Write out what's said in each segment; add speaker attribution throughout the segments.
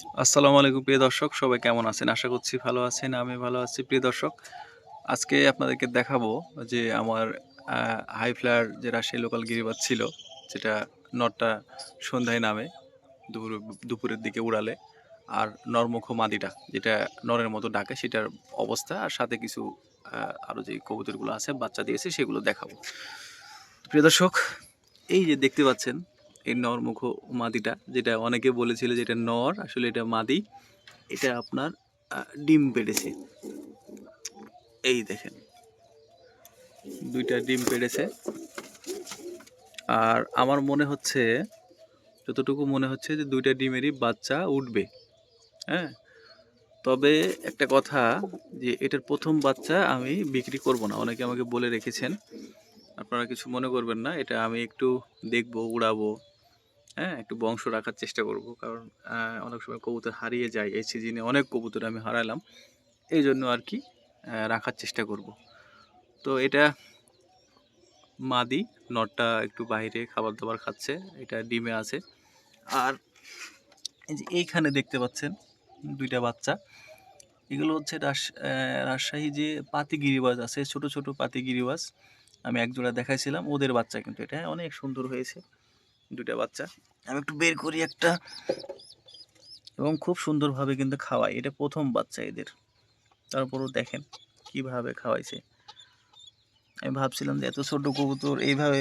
Speaker 1: আসসালামু আলাইকুম, প্রিয় দর্শক। সবাই কেমন আছেন? আশা করছি ভালো আছেন, আমি ভালো আছি, প্রিয় দর্শক। আজকে আপনাদেরকে দেখাবো যে আমার হাই ফ্লায়ার যে রাজশাহী লোকাল গিরিবাজ ছিল, যেটা নটটা সন্ধ্যায় নামে, দুপুর, দুপুরের দিকে উড়ালে। আর নরমুখ মাদিটা, যেটা নরের মতো ডাকে, সেটার অবস্থা। আর সাথে কিছু আরও যে কবুতরগুলো আছে, বাচ্চা দিয়েছে, সেগুলো দেখাবো। প্রিয় দর্শক, এই যে দেখতে পাচ্ছেন এই নরমুখ মাদিটা, যেটা অনেকে বলেছিল যে এটা নর, আসলে এটা মাদি। এটা আপনার ডিম পেড়েছে। এই দেখেন। দুইটা ডিম পেড়েছে। আর আমার মনে হচ্ছে, যতটুকু মনে হচ্ছে যে দুইটা ডিমেরই বাচ্চা উঠবে। হ্যাঁ? তবে একটা কথা যে এটার প্রথম বাচ্চা আমি বিক্রি করব না। অনেকে আমাকে বলে রেখেছেন। আপনারা কিছু মনে করবেন না। এটা আমি একটু দেখব, উড়াবো। হ্যাঁ একটু বংশ রাখার চেষ্টা করব। কারণ অনেক সময় কবুতর হারিয়ে যায়। এই সিজনে অনেক কবুতর আমি হারালাম। এই জন্য আর কি রাখার চেষ্টা করব। তো এটা মাদি নটটা একটু বাইরে খাবার দাবার খাচ্ছে। এটা ডিমে আছে। আর এই যে এইখানে দেখতে পাচ্ছেন দুইটা বাচ্চা। এগুলো হচ্ছে রাজশাহী যে পাতি গিরিবাজ আছে ছোট ছোট পাতি গিরিবাজ আমি একজোড়া দেখাইছিলাম। ওদের বাচ্চা কিন্তু এটা। হ্যাঁ, অনেক সুন্দর হয়েছে দুটা বাচ্চা। আমি একটু বের করি একটা। এবং খুব সুন্দরভাবে কিন্তু খাওয়াই। এটা প্রথম বাচ্চা এদের। তারপরও দেখেন কীভাবে খাওয়াইছে। আমি ভাবছিলাম যে এত ছোট কবুতর, এইভাবে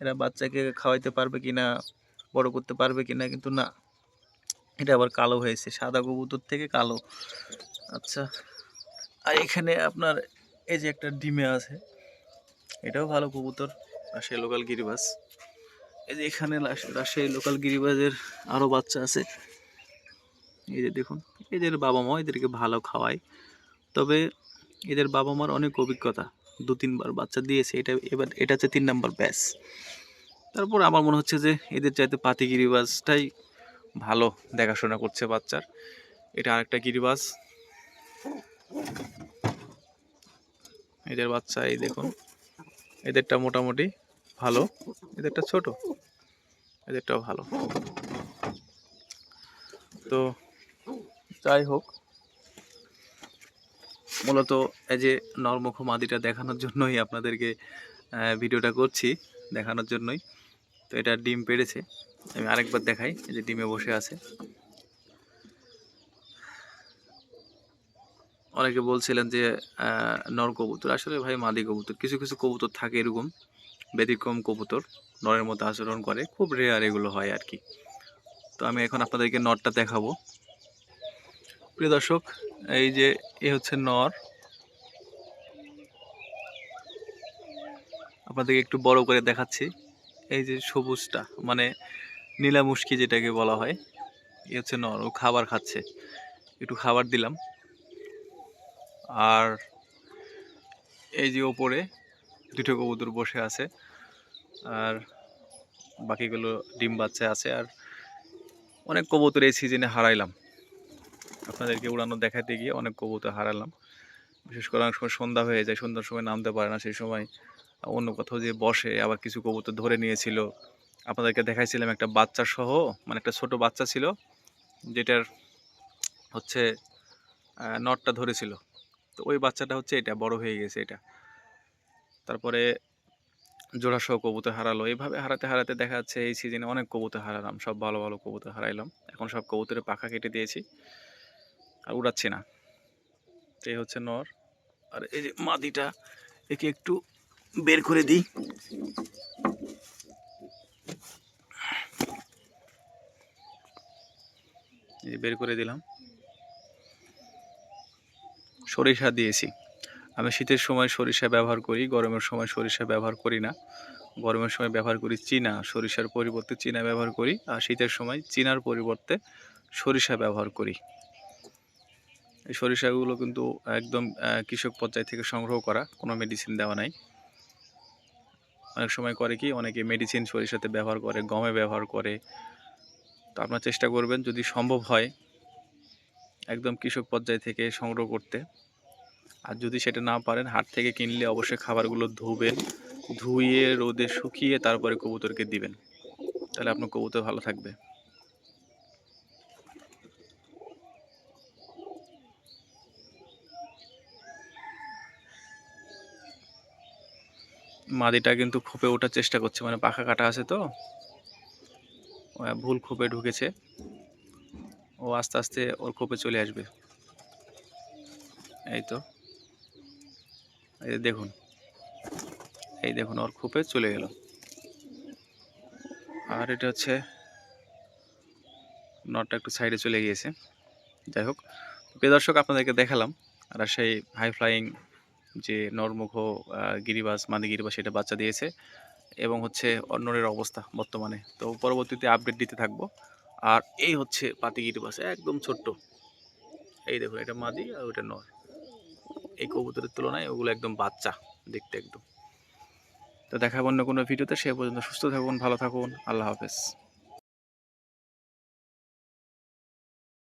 Speaker 1: এরা বাচ্চাকে খাওয়াইতে পারবে কি না বড় করতে পারবে কি না কিন্তু না। এটা আবার কালো হয়েছে। সাদা কবুতর থেকে কালো। আচ্ছা আর এখানে আপনার এই যে একটা ডিমে আছে, এটাও ভালো কবুতর। আর সে লোকাল গিরিবাস। এই যে এখানে রাজশাহী লোকাল গিরিবাজের আরও বাচ্চা আছে। এই যে দেখুন, এদের বাবা মা এদেরকে ভালো খাওয়ায়। তবে এদের বাবা মার অনেক অভিজ্ঞতা, দু, তিনবার বাচ্চা দিয়েছে, এটা এবার এটা হচ্ছে তিন নাম্বার ব্যাস। তারপর আমার মনে হচ্ছে যে এদের চাইতে পাতি গিরিবাজটাই ভালো দেখাশোনা করছে বাচ্চার। এটা আরেকটা গিরিবাজ। এদের বাচ্চা, এই দেখুন, এদেরটা মোটামুটি ভালো, এদেরটা ছোট, এদেরটাও ভালো। তো যাই হোক, মূলত এই যে নরমুখ মাদিটা দেখানোর জন্যই আপনাদেরকে ভিডিওটা করছি, দেখানোর জন্যই। তো এটা ডিম পেড়েছে, আমি আরেকবার দেখাই, এই যে ডিমে বসে আছে। অনেকে বলছিলেন যে নর কবুতর, আসলে ভাই মাদি কবুতর, কিছু কিছু কবুতর থাকে এরকম। ব্যতিক্রম কবুতর। নরের মতো আচরণ করে। খুব রেয়ার এগুলো হয় আর কি। তো আমি এখন আপনাদেরকে নরটা দেখাবো। প্রিয় দর্শক, এই যে এ হচ্ছে নর। আপনাদেরকে একটু বড় করে দেখাচ্ছি। এই যে সবুজটা মানে নীলা মুশকি যেটাকে বলা হয়, এ হচ্ছে নর। ও খাবার খাচ্ছে। একটু খাবার দিলাম। আর এই যে ওপরে দুটো কবুতর বসে আছে। আর বাকিগুলো ডিম বাচ্চা আছে। আর অনেক কবুতর এই সিজনে হারাইলাম। আপনাদেরকে উড়ানো দেখাতে গিয়ে অনেক কবুতর হারালাম। বিশেষ করে অনেক সময় সন্ধ্যা হয়ে যায়, সন্ধ্যার সময় নামতে পারে না, সেই সময় অন্য কোথাও যে বসে, আবার কিছু কবুতর ধরে নিয়েছিল। আপনাদেরকে দেখাইছিলাম একটা বাচ্চা সহ মানে একটা ছোট বাচ্চা ছিল, যেটার হচ্ছে নটটা ধরেছিল। তো ওই বাচ্চাটা হচ্ছে এটা, বড় হয়ে গেছে এটা। তারপরে জোড়া সহ কবুতর হারালো। এইভাবে হারাতে হারাতে দেখা যাচ্ছে এই সিজনে অনেক কবুতর হারালাম, সব ভালো ভালো কবুতর হারাইলাম। এখন সব কবুতরের পাখা কেটে দিয়েছি, আর উড়াচ্ছি না। তো এই হচ্ছে নর, আর এই যে মাদিটা, একে একটু বের করে দিই। বের করে দিলাম। সরিষা দিয়েছি। আমি শীতের সময় সরিষা ব্যবহার করি, গরমের সময় সরিষা ব্যবহার করি না। গরমের সময় ব্যবহার করি চীনা, সরিষার পরিবর্তে চীনা ব্যবহার করি। আর শীতের সময় চীনার পরিবর্তে সরিষা ব্যবহার করি। এই সরিষাগুলো কিন্তু একদম কৃষক পর্যায় থেকে সংগ্রহ করা, কোনো মেডিসিন দেওয়া নাই। অনেক সময় করে কি, অনেকে মেডিসিন সরিষাতে ব্যবহার করে, গমে ব্যবহার করে। তো আপনার চেষ্টা করবেন যদি সম্ভব হয়, একদম কৃষক পর্যায় থেকে সংগ্রহ করতে। আর যদি সেটা না পারেন, হাট থেকে কিনলে অবশ্যই খাবারগুলো ধুবেন, ধুয়ে রোদে শুকিয়ে তারপরে কবুতরকে দিবেন। তাহলে আপনার কবুতর ভালো থাকবে। মাদিটা কিন্তু খোপে ওঠার চেষ্টা করছে মানে পাখা কাটা আছে তো। ভুল খোপে ঢুকেছে। ও আস্তে আস্তে ওর খোপে চলে আসবে। এই তো। এই দেখুন। এই দেখুন, ওর খোপে চলে গেল। আর এটা হচ্ছে, নটটা একটু সাইডে চলে গিয়েছে। যাই হোক, প্রিয় দর্শক, আপনাদেরকে দেখালাম। আর সেই হাই ফ্লাইং যে নরমুখ গিরিবাস মানে গিরিবাজ সেটা বাচ্চা দিয়েছে। এবং হচ্ছে অন্যের অবস্থা বর্তমানে। তো পরবর্তীতে আপডেট দিতে থাকব। আর এই হচ্ছে পাতি গিরিবাস, একদম ছোট্ট। এই দেখুন, এটা মাদি আর ওটা নর। এই কবুতরের তুলনায় ওগুলো একদম বাচ্চা দেখতে একদম। তো দেখাবো অন্য কোনো ভিডিওতে, সে পর্যন্ত সুস্থ থাকুন, ভালো থাকুন, আল্লাহ হাফেজ।